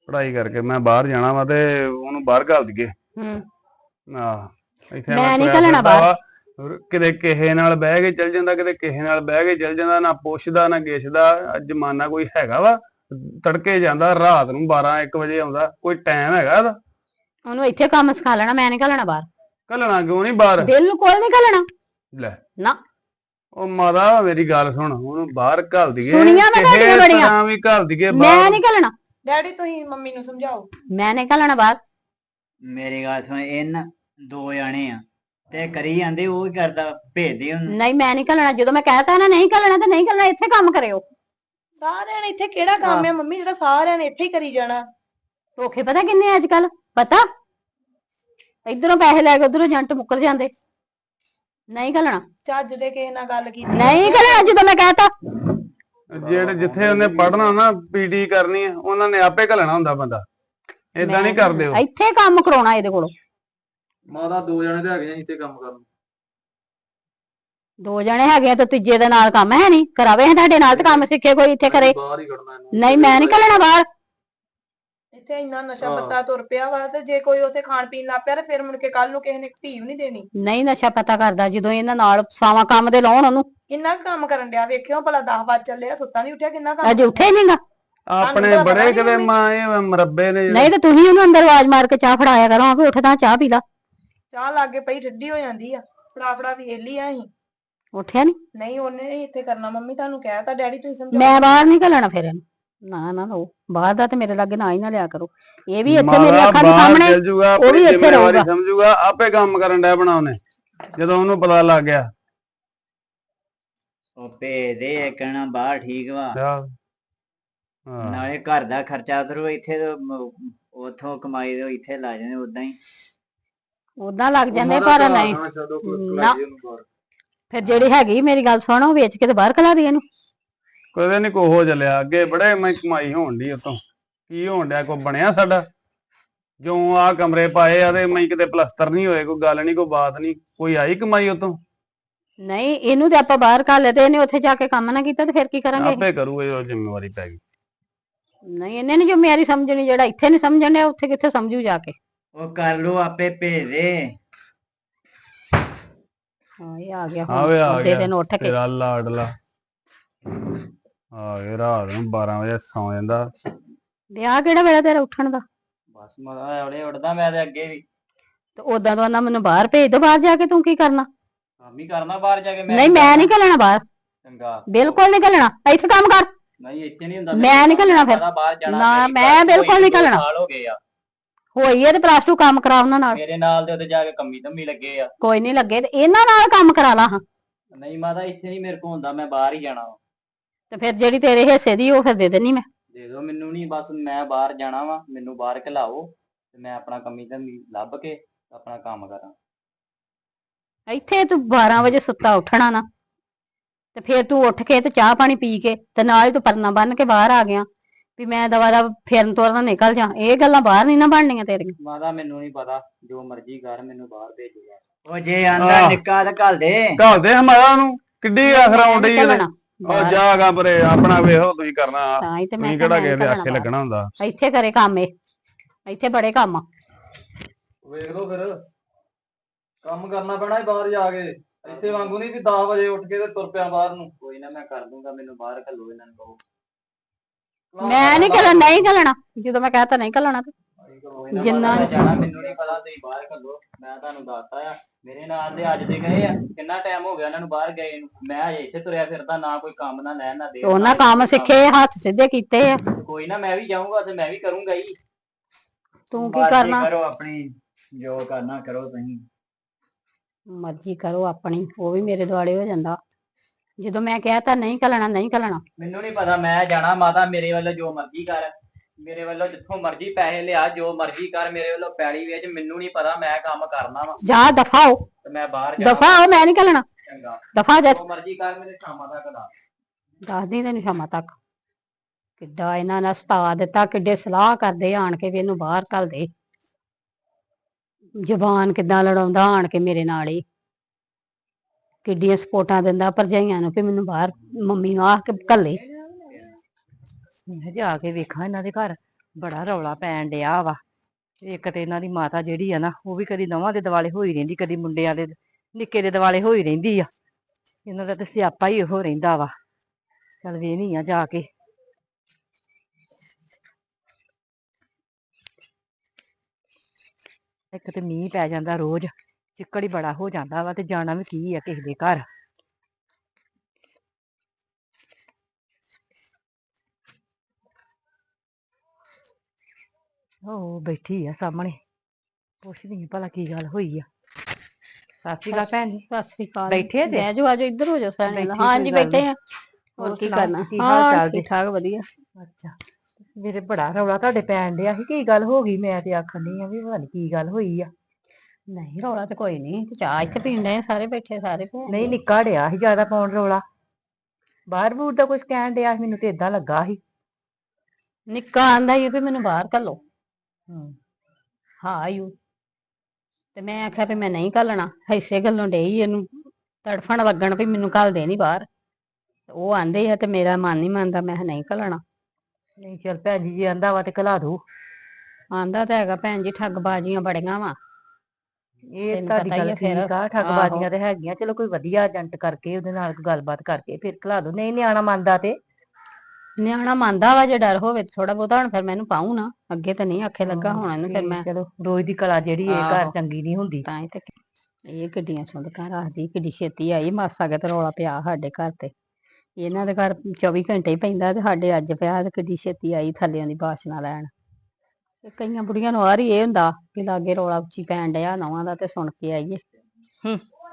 ਪੜ੍ਹਾਈ ਕਰਕੇ। ਮੈਂ ਬਾਹਰ ਜਾਣਾ ਵਾ ਤੇ ਉਹਨੂੰ ਬਾਹਰ ਘੱਲ ਦਈਏ। ਹੂੰ। ਆਹ ਇੱਥੇ ਮੈਂ ਨੀ ਤੁਰਿਆ ਘੱਲਣਾ ਫਿਰਦਾ ਵਾ, ਹੋਰ ਕਿਤੇ ਕਿਸੇ ਨਾਲ ਬਹਿ ਕੇ ਚੱਲ ਜਾਂਦਾ ਕਿਤੇ ਕਿਸੇ ਨਾਲ ਬਹਿ ਕੇ ਚੱਲ ਜਾਂਦਾ ਨਾ ਪੁੱਛਦਾ ਨਾ ਗਿੱਛਦਾ ਜ਼ਮਾਨਾ ਕੋਈ ਹੈਗਾ ਵਾ? ਤੜਕੇ ਜਾਂਦਾ ਰਾਤ ਨੂੰ 12 1 ਵਜੇ ਆਉਂਦਾ ਕੋਈ ਟਾਈਮ ਹੈਗਾ ਇਹਦਾ? ਉਹਨੂੰ ਇੱਥੇ ਕੰਮ ਸਿਖਾ ਲੈਣਾ ਮੈਂ ਨਹੀਂ ਘੱਲਣਾ ਬਾਹਰ। ਘੱਲਣਾ ਕਿਉਂ ਨਹੀਂ ਬਾਹਰ? ਬਿਲਕੁਲ ਨਹੀਂ ਘੱਲਣਾ। ਲੈ। ਨਾ। ਉਹ ਮਾਦਾ ਮੇਰੀ ਗੱਲ ਸੁਣ ਉਹਨੂੰ ਬਾਹਰ ਘੱਲ ਦਈਏ ਸੁਣੀਆਂ ਮੈਂ ਤੁਹਾਡੀਆਂ ਬੜੀਆਂ। ਵੀ ਘੱਲ ਦਈਏ ਮੈਂ ਬਾਹਰ। ਨਹੀਂ ਘੱਲਣਾ। ਡੈਡੀ ਤੁਸੀਂ ਮੰਮੀ ਨੂੰ ਸਮਝਾਓ। ਮੈਂ ਨਹੀਂ ਘੱਲਣਾ ਬਾਹਰ। ਮੇਰੀ ਗੱਲ ਸੁਣ ਇਹਨਾਂ ਦੋ ਜਾਣੇ ਆ। ਤੇ ਕਰੀ ਜਾਂਦੇ ਉਹ ਕੀ ਕਰਦਾ? ਭੇਜਦੇ ਉਹਨੂੰ। ਨਹੀਂ ਮੈਂ ਨਹੀਂ ਘੱਲਣਾ। ਜਦੋਂ ਮੈਂ ਕਹਿਤਾ ਨਾ ਨਹੀਂ ਘੱਲਣਾ ਤੇ ਨਹੀਂ ਘੱਲਣਾ ਇੱਥੇ ਕੰਮ ਕਰਿਓ। ਸਾਰਿਆਂ ਨੇ ਇੱਥੇ ਕਿਹੜਾ ਕੰਮ ਹੈ। ਮੰਮੀ ਜਿਹੜਾ ਸਾਰਿਆਂ ਨੇ ਇੱਥੇ ਹੀ ਕਰੀ ਜਾਣਾ। ਧੋਖੇ ਪਤਾ ਕਿੰਨੇ ਆ ਅੱਜ ਕੱਲ ਪਤਾ? ਇਧਰੋਂ ਪੈਸੇ ਲੈ ਕੇ ਉਧਰੋਂ ਏਜੰਟ ਮੁੱਕਰ ਜਾਂਦੇ। ਨਹੀਂ ਘੱਲਣਾ। ਚੱਜ ਦੇ ਕਿਸੇ ਨਾਲ ਗੱਲ ਕੀਤੀ ਨਹੀਂ ਘੱਲਣਾ ਜਦੋਂ ਮੈਂ ਕਹਿਤਾ। ਜਿਹੜੇ ਜਿੱਥੇ ਉਹਨੇ ਪੜਨਾ ਨਾ ਪੀਟੀ ਕਰਨੀ ਹੈ ਉਹਨਾਂ ਨੇ ਆਪੇ ਘੱਲਣਾ ਹੁੰਦਾ ਬੰਦਾ। ਇਦਾਂ ਨਹੀਂ ਕਰਦੇ ਉਹ। ਇੱਥੇ ਕੰਮ ਕਰਾਉਣਾ ਇਹਦੇ ਕੋਲੋਂ। ਮਾਦਾ ਦੋ ਜਣੇ ਤੇ ਹੈਗੇ ਆ ਇੱਥੇ ਕੰਮ ਕਰਨ। ਦੋ ਜਣੇ ਹੈਗੇ ਆ ਤੇ ਤੀਜੇ ਦੇ ਨਾਲ ਕੰਮ ਹੈ ਨਹੀਂ। ਕਰਾਵੇ ਤੁਹਾਡੇ ਨਾਲ ਤੇ ਕੰਮ ਸਿੱਖੇ ਕੋਈ ਇੱਥੇ ਕਰੇ ਬਾਹਰ ਹੀ ਕੱਢਣਾ ਇਹਨੂੰ ਨਹੀਂ ਮੈਂ ਨਹੀਂ ਘੱਲਣਾ ਬਾਹਰ। ਇੱਥੇ ਇੰਨਾ ਨਸ਼ਾ ਹਾਂ। ਪੱਤਾ ਤੁਰ ਪਿਆ ਵਾ ਤੇ ਜੇ ਕੋਈ ਉੱਥੇ ਖਾਣ ਪੀਣ ਲੱਗ ਪਿਆ ਤੇ ਫਿਰ ਮੁੜ ਕੇ ਕੱਲ ਨੂੰ ਕਿਸੇ ਨੇ ਧੀ ਵੀ ਨਹੀਂ ਦੇਣੀ। ਨਹੀਂ ਨਸ਼ਾ ਪਤਾ ਕਰਦਾ ਜਦੋਂ ਇਹਨਾਂ ਨਾਲ ਸਾਵਾਂ ਕੰਮ ਦੇ ਲਾਉਣ ਉਹਨੂੰ। ਕਿੰਨਾ ਕੁ ਕੰਮ ਕਰਨ ਡਿਆ ਵੇਖਿਓ ਭਲਾ 10 ਵਜੇ ਚੱਲਿਆ ਸੁੱਤਾ ਨਹੀਂ ਉੱਠਿਆ ਕਿੰਨਾ ਕੰਮ ਅਜੇ ਉੱਠੇ ਨਹੀਂਗਾ ਆਪਣੇ ਤੁਹਾਨੂੰ ਪਤਾ ਬੜੇ ਨੀ ਕਿਤੇ ਮੰਮੀ। ਮਾਂ ਇਹ ਮਰੱਬੇ ਨੇ ਜਿਹੜੇ ਨਹੀਂ ਤੇ ਤੁਸੀਂ ਉਹਨੂੰ ਅੰਦਰ ਆਵਾਜ਼ ਮਾਰ ਕੇ ਚਾਹ ਫੜਾਇਆ ਕਰੋ ਆ ਵੀ ਉੱਠ ਤਾਂ ਚਾਹ ਪੀ ਲਾ। ਚਾਹ ਲਾਗੇ ਪਈ ਠੱਡੀ ਹੋ ਜਾਂਦੀ ਆ। ਫੜਾ ਫੜਾ ਵੀ ਏਲੀ ਆ ਅਸੀਂ ਉੱਠਿਆ ਨਹੀਂ ਨਹੀਂ ਉਹਨੇ ਨੀ ਇੱਥੇ ਕਰਨਾ ਮੰਮੀ ਤੁਹਾਨੂੰ ਕਹਿ ਤਾ ਡੈਡੀ ਤੁਸੀਂ ਸਮਝਾਓ। ਮੈਂ ਬਾਹਰ ਨਹੀਂ ਘੱਲਣਾ ਫਿਰ। ਇਹਨੂੰ ਨਾ ਨਾ ਲਓ ਬਾਹਰ ਦਾ ਤੇ ਮੇਰੇ ਲਾਗੇ ਨਾ ਹੀ ਨਾ ਲਿਆ ਕਰੋ। ਇਹ ਵੀ ਇੱਥੇ ਮੇਰੀ ਅੱਖਾਂ ਦੇ ਸਾਹਮਣੇ ਚੱਲ ਜੂਗਾ ਉਹ ਵੀ ਇੱਥੇ ਰਹੂਗਾ। ਸਮਝੂਗਾ ਆਪੇ ਕੰਮ ਕਰਨ ਡਿਆ ਬਣਾ ਉਹਨੇ ਜਦੋਂ ਉਹਨੂੰ ਪਤਾ ਲੱਗ ਗਿਆ। ਉਹ ਭੇਜਦੇ ਆ ਕਹਿਣਾ ਬਾਹਰ ਠੀਕ ਵਾ। ਹਾਂ ਹਾਂ। ਨਾਲੇ ਘਰ ਦਾ ਖਰਚਾ ਉਧਰੋਂ ਇੱਥੇ ਤੋਂ ਮ- ਉਥੋਂ ਕਮਾਈ ਦੇ ਇੱਥੇ ਲਾ ਜਾਂਦੇ ਉਦਾਂ ਹੀ। ਉਦਾਂ ਲੱਗ ਜਾਂਦੇ ਪਰ ਨਹੀਂ। ਕੋਈ ਨਾ। ਕਲਾਈ ਉਹਨੂੰ ਬਾਹਰ। ਫਿਰ ਜਿਹੜੀ ਹੈਗੀ ਮੇਰੀ ਗੱਲ ਸੁਣੋ ਵੇਚ ਕੇ ਤੇ ਬਾਹਰ ਕਲਾ ਦੀ ਇਹਨੂੰ। ਕੋਈ ਨਹੀਂ ਕੋ ਹੋ ਚੱਲਿਆ। ਅੱਗੇ ਬੜੇ ਮੈਂ ਕਮਾਈ ਹੋਣ ਦੀ ਉਤੋਂ। ਕੀ ਹੋਣ ਡਿਆ? ਕੋ ਬਣਿਆ ਸਾਡਾ? ਜੋ ਆ ਕਮਰੇ ਪਾਏ ਆ ਤੇ ਮੈਂ ਕਿਤੇ ਪਲਸਤਰ ਨਹੀਂ ਹੋਏ ਕੋਈ ਗੱਲ ਨਹੀਂ ਕੋਈ ਬਾਤ ਨਹੀਂ। ਕੋਈ ਆਈ ਕਮਾਈ ਉਤੋਂ? ਨਹੀਂ ਇਹਨੂੰ ਤੇ ਆਪਾਂ ਬਾਹਰ ਘੱਲ ਤੇ ਇਹਨੇ ਉੱਥੇ ਜਾ ਕੇ ਕੰਮ ਨਾ ਕੀਤਾ ਤੇ ਫਿਰ ਕੀ ਕਰਾਂਗੇ? ਆਪੇ ਕਰੂਗਾ ਜਦੋਂ ਜ਼ਿੰਮੇਵਾਰੀ ਪੈ ਗਈ। ਨਹੀਂ ਇਹਨੇ ਨਹੀਂ ਜੋ ਮੇਰੀ ਸਮਝਣੀ ਜਿਹੜਾ ਇੱਥੇ ਨਹੀਂ ਸਮਝਣ ਡਿਆ ਉੱਥੇ ਕਿੱਥੇ ਸਮਝੂ ਜਾ ਕੇ? ਉਹ ਕਰ ਲੋ ਆਪੇ ਭੇਜਦੇ। ਹਾਂ ਇਹ ਆ ਗਿਆ ਆਵੇ ਆ ਗਿਆ ਦਿਨ ਉੱਠ ਕੇ। ਤੇਰਾ ਲਾਡਲਾ। ਆ ਇਹ ਰਾਤ ਨੂੰ 12 ਵਜੇ ਸੌ ਜਾਂਦਾ। ਵਿਆਹ ਕਿਹੜਾ ਵੇਲਾ ਤੇਰਾ ਉੱਠਣ ਦਾ? ਬਸ ਮਾਤਾ ਔੜੇ ਉੱਡਦਾ ਮੈਂ ਤੇ ਅੱਗੇ ਵੀ। ਤੇ ਉਦਾਂ ਤੋਂ ਆਂਦਾ ਮੈਨੂੰ ਬਾਹਰ ਭੇਜ ਦੋ ਬਾਹਰ ਜਾ ਕੇ ਤੂੰ ਕੀ ਕਰਨਾ? ਕੰਮ ਹੀ ਕਰਨਾ ਬਾਹਰ ਜਾ ਕੇ ਮੈਂ ਨਹੀਂ ਮੈਂ ਨਹੀਂ ਘੱਲਣਾ ਬਾਹਰ। ਚੰਗਾ। ਬਿਲਕੁਲ ਨਹੀਂ ਘੱਲਣਾ। ਇੱਥੇ ਕੰਮ ਕਰ। ਨਹੀਂ ਇੱਥੇ ਨਹੀਂ ਹੁੰਦਾ ਮੈਂ ਨੀ ਘੱਲਣਾ ਫਿਰ। ਮਾਤਾ ਬਾਹਰ ਜਾਣਾ ਨਾ, ਮੇਰੀ ਮੈਂ ਬਿਲਕੁਲ ਨੀ ਦੋ ਘੱਲਣਾ। ਸਾਲ ਹੋ ਗਏ ਆ। ਹੋਈ ਹੈ ਤੇ ਪਲੱਸ 2 ਕੰਮ ਕਰਾ ਉਹਨਾਂ ਨਾਲ। ਮੇਰੇ ਨਾਲ ਦੇ ਉੱਤੇ ਜਾ ਕੇ ਕੰਮੀ ਧੰਮੀ ਲੱਗੇ ਆ। ਕੋਈ ਨਹੀਂ ਲੱਗੇ ਤੇ ਇਹਨਾਂ ਨਾਲ ਕੰਮ ਕਰਾ ਲਾ ਹਾਂ। ਨਹੀਂ ਮਾਤਾ ਇੱਥੇ ਨਹੀਂ ਮੇਰੇ ਕੋਲ ਹੁੰਦਾ ਮੈਂ ਬਾਹਰ ਹੀ ਜਾਣਾ ਵਾ। ਤੇ ਫਿਰ ਜਿਹੜੀ ਤੇਰੇ ਹਿੱਸੇ ਦੀ ਉਹ ਫਿਰ ਦੇ ਦੇਣੀ ਮੈਂ। ਦੇ ਦਿਓ ਮੈਨੂੰ ਨਹੀਂ ਬਸ ਮੈਂ ਬਾਹਰ ਜਾਣਾ ਵਾ ਮੈਨੂੰ ਬਾਹਰ ਘਲਾਓ ਤੇ ਮੈਂ ਆਪਣਾ ਕੰਮੀ ਧੰਮੀ ਲੱਭ ਕੇ ਆਪਣਾ ਕੰਮ ਕਰਾਂ। ਇੱਥੇ ਤੂੰ 12 ਵਜੇ ਸੁੱਤਾ ਉੱਠਣਾ ਨਾ। ਤੇ ਫਿਰ ਤੂੰ ਉੱਠ ਕੇ ਤੇ ਚਾਹ ਪਾਣੀ ਪੀ ਕੇ ਤੇ ਨਾਲ ਹੀ ਤੂੰ ਪਰਨਾ ਬੰਨ ਕੇ ਬਾਹਰ ਆ ਗਿਆ। ਵੀ ਮੈਂ ਦਵਾ ਦਾ ਫਿਰਨ ਤੁਰਨ ਨਿਕਲ ਜਾ। ਇਹ ਗੱਲਾਂ ਬਾਹਰ ਨਹੀਂ ਨਾ ਬਣਨੀਆਂ ਤੇਰੀਆਂ। ਮਾਤਾ ਮੈਨੂੰ ਨਹੀਂ ਪਤਾ। ਜੋ ਮਰਜ਼ੀ ਕਰ ਮੈਨੂੰ ਬਾਹਰ ਭੇਜੂਗਾ ਉਹ ਜੇ ਆਂਦਾ। ਨਿੱਕਾ ਤਾਂ ਘੱਲ ਦੇ। ਘਰ ਦੇ ਹਮਾਰਾ ਨੂੰ। ਕਿੱਡੀ ਆਖਰ ਆਉਂਦੀ ਇਹਦੇ। ਉਹ ਬਾਹਰ। ਜਾਗਾ ਪਰੇ ਆਪਣਾ ਵੇਖੋ ਤੁਸੀਂ ਕਰਨਾ। ਤਾਂ ਹੀ ਤੇ ਮੈਂ ਤੁਸੀਂ ਕਿਹਾ ਕਿਹੜਾ ਕਿਸੇ ਦੇ ਆਖੇ ਲੱਗਣਾ ਹੁੰਦਾ। ਇੱਥੇ ਕਰੇ ਕੰਮ ਇਹ। ਇੱਥੇ ਬੜੇ ਕੰਮ ਆ। ਵੇਖ ਲਓ ਫਿਰ। ਕੰਮ ਕਰਨਾ ਪੈਣਾ ਹੀ ਬਾਹਰ ਜਾ ਕੇ। ਇੱਥੇ ਵਾਂਗੂ ਨਹੀਂ ਵੀ 10 ਵਜੇ ਉੱਠ ਕੇ ਤੇ ਤੁਰ ਪਿਆ ਬਾਹਰ ਨੂੰ। ਕੋਈ ਨਾ ਮੈਂ ਕਰ ਦੂੰਗਾ ਮੈਨੂੰ ਬਾਹਰ ਘੱਲੋ ਇਹਨਾਂ ਨੂੰ ਕਹੋ। ਮੈਂ ਨਹੀਂ ਘੱਲਣਾ ਨਹੀਂ ਘੱਲਣਾ। ਜਦੋਂ ਮੈਂ ਕਹਤਾ ਨਹੀਂ ਨਾ ਜਿੰਨਾ- ਮੈਂ ਜਾਣਾ ਮੈਨੂੰ ਨਹੀਂ ਪਤਾ ਤੁਸੀਂ ਬਾਹਰ ਘੱਲੋ। ਮੈਂ ਤੁਹਾਨੂੰ ਦੱਸਤਾ ਆ ਮੇਰੇ ਨਾਲ ਦੇ ਅੱਜ ਦੇ ਗਏ ਆ। ਕਿੰਨਾ ਟਾਈਮ ਹੋ ਗਿਆ ਉਹਨਾਂ ਨੂੰ ਬਾਹਰ ਗਏ ਨੂੰ? ਮੈਂ ਅਜੇ ਇੱਥੇ ਤੁਰਿਆ ਫਿਰਦਾ ਨਾ ਕੋਈ ਕੰਮ ਨਾ ਲੈਣ ਨਾ ਦੇ ਉਹਨਾਂ ਕੰਮ ਸਿੱਖੇ ਹੱਥ ਸਿੱਧੇ ਕੀਤੇ ਆ। ਕੋਈ ਨਾ ਮੈਂ ਵੀ ਜਾਊਂਗਾ ਤੇ ਮੈਂ ਵੀ ਕਰੂੰਗਾ ਹੀ। ਤੂੰ ਕੀ ਕਰਨਾ? ਕਰੋ ਆਪਣੀ ਜੋ ਕਰਨਾ ਕਰੋ ਤੁਸੀਂ। ਮਰਜ਼ੀ ਕਰੋ ਆਪਣੀ ਉਹ ਵੀ ਮੇਰੇ ਦੁਆਲੇ ਹੋ ਜਾਂਦਾ। ਜਦੋਂ ਮੈਂ ਕਿਹਾ ਤਾਂ ਨਹੀਂ ਘੱਲਣਾ ਨਹੀਂ ਘੱਲਣਾ। ਮੈਨੂੰ ਨਹੀਂ ਪਤਾ ਮੈਂ ਜਾਣਾ ਮਾਤਾ ਮੇਰੇ ਵੱਲੋਂ ਜੋ ਮਰਜ਼ੀ ਕਰ। ਮੇਰੇ ਵੱਲੋਂ ਜਿੱਥੋਂ ਮਰਜ਼ੀ ਪੈਸੇ ਲਿਆ ਜੋ ਮਰਜ਼ੀ ਕਰ ਮੇਰੇ ਵੱਲੋਂ ਪੈਲੀ ਵੇਚ ਮੈਨੂੰ ਨਹੀਂ ਪਤਾ ਮੈਂ ਕੰਮ ਕਰਨਾ ਵਾ। ਜਾ ਦਫਾ ਹੋ। ਤੇ ਮੈਂ ਬਾਹਰ ਜਾਣਾ। ਦਫਾ ਹੋ ਮੈਂ ਨਹੀਂ ਘੱਲਣਾ। ਚੰਗਾ। ਦਫਾ ਜਾ। ਜੋ ਮਰਜ਼ੀ ਕਰ ਮੇਰੇ ਸ਼ਾਮਾਂ ਤੱਕ ਦਾ ਦੱਸਦੀ ਤੈਨੂੰ ਸ਼ਾਮਾਂ ਤੱਕ। ਕਿੱਡਾ ਇਹਨਾਂ ਨੇ ਸਤਾ ਦਿੱਤਾ ਕਿੱਡੇ ਸਲਾਹ ਕਰਦੇ ਆਣ ਕੇ ਵੀ ਇਹਨੂੰ ਬਾਹਰ ਘੱਲ ਦੇ। ਜ਼ਬਾਨ ਕਿੱਦਾਂ ਲੜਾਉਂਦਾ ਆਣ ਕੇ ਮੇਰੇ ਨਾਲ ਹੀ। ਕਿੱਡੀਆਂ ਸਪੋਰਟਾਂ ਦਿੰਦਾ, ਭਰਜਾਈਆਂ ਨੂੰ ਕਿ ਮੈਨੂੰ ਬਾਹਰ ਮੰਮੀ ਨੂੰ ਆਖ ਕੇ ਘੱਲੇ। ਮੈਂ ਜਾ ਕੇ ਵੇਖਾਂ ਇਹਨਾਂ ਦੇ ਘਰ, ਬੜਾ ਰੌਲਾ ਪੈਣ ਡਿਆ ਵਾ। ਇੱਕ ਤੇ ਇਹਨਾਂ ਦੀ ਮਾਤਾ ਜਿਹੜੀ ਆ ਨਾ, ਉਹ ਵੀ ਕਦੀ ਨਵਾਂ ਦੇ ਦਿਵਾਲੇ ਹੋਈ ਰਹਿੰਦੀ, ਕਦੀ ਮੁੰਡਿਆਂ ਦੇ ਨਿੱਕੇ ਦੇ ਦਿਵਾਲੇ ਹੋਈ ਰਹਿੰਦੀ ਆ। ਇਹਨਾਂ ਦਾ ਤੇ ਸਿਆਪਾ ਹੀ ਉਹ ਰਹਿੰਦਾ ਵਾ। ਚਲ ਵੇਹਨੀ ਆ ਜਾ ਕੇ। ਇੱਕ ਤੇ ਮੀਂਹ ਪੈ ਜਾਂਦਾ ਰੋਜ਼। ਚਿੱਕੜ ਹੀ ਬੜਾ ਹੋ ਜਾਂਦਾ ਵਾ ਤੇ ਜਾਣਾ ਵੀ ਕੀ ਆ ਕਿਸੇ ਦੇ ਘਰ। ਉਹ ਬੈਠੀ ਆ ਸਾਹਮਣੇ। ਪੁੱਛਦੀ ਆਂ ਭਲਾ ਕੀ ਗੱਲ ਹੋਈ ਆ। ਸਤਿ ਸ਼੍ਰੀ ਅਕਾਲ ਭੈਣ ਜੀ। ਸਤਿ ਸ੍ਰੀ ਅਕਾਲ। ਬੈਠੇ ਜੇ? ਬਹਿ ਜਾਓ ਆਜੋ ਇੱਧਰ ਹੋ ਜਾਓ ਸਾਰੇ ਬੈਠੀ ਹਾਂਜੀ ਕੋਈ ਗੱਲ ਬੈਠੇ ਆ। ਹੋਰ ਹੋਰ ਕੀ ਸੁਣਾਓ, ਕਰਨਾ? ਕੀ ਹਾਲ ਹਾਂ ਚਾਲ ਜੀ? ਠੀਕ ਠਾਕ ਵਧੀਆ। ਅੱਛਾ। ਮੇਰੇ ਬੜਾ ਰੌਲਾ ਤੁਹਾਡੇ ਪੈਣ ਡਿਆ ਸੀ ਕੀ ਗੱਲ ਹੋ ਗਈ? ਮੈਂ ਤੇ ਆਖਣ ਡਈ ਆ ਵੀ ਪਤਾ ਨੀ ਕੀ ਗੱਲ ਹੋਈ ਆ। ਨਹੀਂ ਰੌਲਾ ਤੇ ਕੋਈ ਨਹੀਂ ਤੇ ਚਾਹ ਇੱਥੇ ਪੀਣ ਡਏ ਆ, ਸਾਰੇ ਬੈਠੇ ਸਾਰੇ ਭੈਣ ਨਹੀਂ। ਨਿੱਕਾ ਡਿਆ ਸੀ ਜ਼ਿਆਦਾ ਪਾਉਣ ਰੌਲਾ। ਬਾਹਰ ਬੂਰ ਦਾ ਕੁਝ ਕਹਿਣ ਡਿਆ ਸੀ ਮੈਨੂੰ ਤੇ ਇਦਾਂ ਲੱਗਾ ਸੀ। ਨਿੱਕਾ ਆਂਦਾ ਹੀ ਵੀ ਮੈਨੂੰ ਬਾਹਰ ਘੱਲੋ। ਹੂੰ। ਹਾਂ ਯੂ। ਤੇ ਮੈਂ ਆਖਿਆ ਵੀ ਮੈਂ ਨਹੀਂ ਘੱਲਣਾ ਐਸੇ ਗੱਲੋਂ ਡਈ ਇਹਨੂੰ। ਤੜਫਣ ਲੱਗਣ ਵੀ ਮੈਨੂੰ ਘੱਲ ਦੇ ਨਹੀਂ ਬਾਹਰ। ਤੇ ਉਹ ਆਂਦੇ ਆ ਤੇ ਮੇਰਾ ਮਨ ਨਹੀਂ ਮੰਨਦਾ ਮੈਂ ਕਿਹਾ ਨਹੀਂ ਘੱਲਣਾ। ਨਹੀਂ ਚੱਲ ਭੈਣ ਜੀ ਜੀ ਆਂਦਾ ਵਾ ਤੇ ਕਲਾ ਦੋ। ਆਂਦਾ ਤਾਂ ਹੈਗਾ ਭੈਣ ਜੀ ਠੱਗਬਾਜ਼ੀਆਂ ਬੜੀਆਂ ਵਾ। ਇਹ ਤੁਹਾਡੀ ਗੱਲ। ਠੀਕ ਆ ਠੱਗਬਾਜ਼ੀਆਂ ਤੇ ਹੈਗੀਆਂ ਚਲੋ ਕੋਈ ਵਧੀਆ ਏਜੰਟ ਕਰਕੇ ਉਹਦੇ ਨਾਲ ਗੱਲਬਾਤ ਕਰਕੇ ਫਿਰ ਖਲਾ ਦੋ। ਨਹੀਂ ਨਿਆਣਾ ਮੰਨਦਾ ਤੇ। ਨਿਆਣਾ ਮੰਨਦਾ ਵਾ ਜੇ ਡਰ ਹੋਵੇ ਥੋੜਾ ਬਹੁਤਾ ਹੁਣ ਫਿਰ ਮੈਨੂੰ ਪਾਉ ਨਾ। ਅੱਗੇ ਤਾਂ ਨਹੀਂ ਆਖੇ ਲੱਗਾ ਹੁਣ ਇਹਨੂੰ ਫਿਰ ਮੈਂ ਚਲੋ ਰੋਜ਼ ਦੀ ਕਲਾ ਜਿਹੜੀ ਇਹ ਘਰ। ਚੰਗੀ ਨਹੀਂ ਹੁੰਦੀ। ਤਾਂ ਹੀ ਤੇ ਇਹ ਗੱਡੀਆਂ ਸੁਣਦਕਾਂ ਰੱਖਦੀ ਕਿੱਡੀ ਛੇਤੀ ਆਈ। ਮਾਸਾ ਕੇ ਤੇ ਰੌਲਾ ਪਿਆ ਸਾਡੇ ਘਰ ਤੇ। ਇਹਨਾਂ ਦੇ ਘਰ 24 ਘੰਟੇ ਹੀ ਪੈਂਦਾ ਤੇ ਸਾਡੇ ਅੱਜ ਪਿਆ ਤੇ ਕਿੱਡੀ ਛੇਤੀ ਆਈ ਥੱਲਿਆਂ ਦੀ ਬਾਸ਼ਨਾ ਲੈਣ। ਤੇ ਕਈਆਂ ਬੁੜੀਆਂ ਨੂੰ ਆ ਰਹੀ ਇਹ ਹੁੰਦਾ ਕਿ ਲਾਗੇ ਰੌਲਾ ਉੱਚੀ ਪੈਣ ਡਿਆ ਨਵਾਂ ਦਾ ਤੇ ਸੁਣ ਕੇ ਆਈਏ।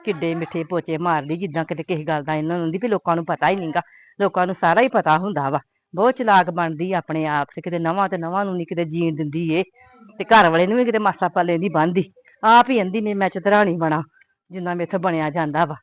ਕਿੱਡੇ ਮਿੱਠੇ ਪੋਚੇ ਮਾਰਦੀ ਜਿੱਦਾਂ ਕਿਤੇ ਕਿਸੇ ਗੱਲ ਦਾ ਇਹਨਾਂ ਨੂੰ ਹੁੰਦੀ ਵੀ ਲੋਕਾਂ ਨੂੰ ਪਤਾ ਹੀ ਨਹੀਂਗਾ ਲੋਕਾਂ ਨੂੰ ਸਾਰਾ ਹੀ ਪਤਾ ਹੁੰਦਾ ਵਾ। ਬਹੁਤ ਚਲਾਕ ਬਣਦੀ ਆ ਆਪਣੇ ਆਪ 'ਚ, ਕਿਤੇ ਨਵਾਂ ਤੇ ਨਵਾਂ ਨੂੰ ਨਹੀਂ ਕਿਤੇ ਜੀਣ ਦਿੰਦੀ ਏ। ਤੇ ਘਰ ਵਾਲੇ ਨੂੰ ਵੀ ਕਿਤੇ ਮਾਸਾ ਪਾਲੇ ਦੀ ਬੰਨਦੀ ਆਪ ਹੀ ਕਹਿੰਦੀ ਨਹੀਂ ਮੈਂ ਚਤਰਾਣੀ ਬਣਾ, ਜਿੰਨਾ ਮੇਥੋਂ ਬਣਿਆ ਜਾਂਦਾ ਵਾ।